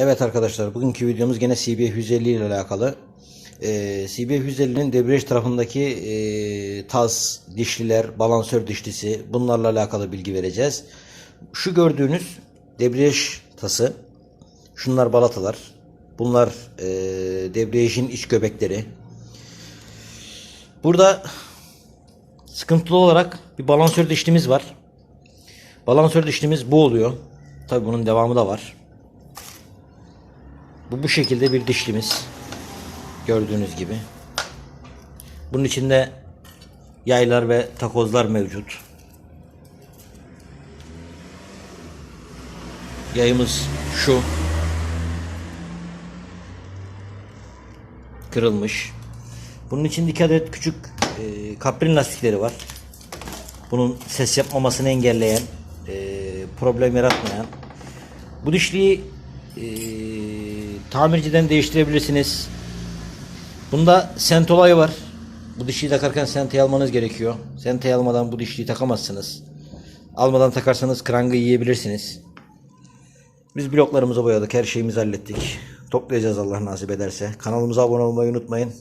Evet arkadaşlar bugünkü videomuz gene CB 150 ile alakalı. Ee, CB 150'nin debriyaj tarafındaki e, taz, dişliler, balansör dişlisi bunlarla alakalı bilgi vereceğiz. Şu gördüğünüz debriyaj tası. Şunlar balatalar. Bunlar e, debriyajın iç göbekleri. Burada sıkıntılı olarak bir balansör dişlimiz var. Balansör dişlimiz bu oluyor. Tabi bunun devamı da var. Bu bu şekilde bir dişlimiz. Gördüğünüz gibi. Bunun içinde yaylar ve takozlar mevcut. Yayımız şu. Kırılmış. Bunun için iki adet küçük e, kaprin lastikleri var. Bunun ses yapmamasını engelleyen, e, problem yaratmayan. Bu dişliği e, tamirciden değiştirebilirsiniz. Bunda sent olayı var. Bu dişliği takarken senteyi almanız gerekiyor. Senteyi almadan bu dişliği takamazsınız. Almadan takarsanız krangı yiyebilirsiniz. Biz bloklarımızı boyadık. Her şeyimizi hallettik. Toplayacağız Allah nasip ederse. Kanalımıza abone olmayı unutmayın.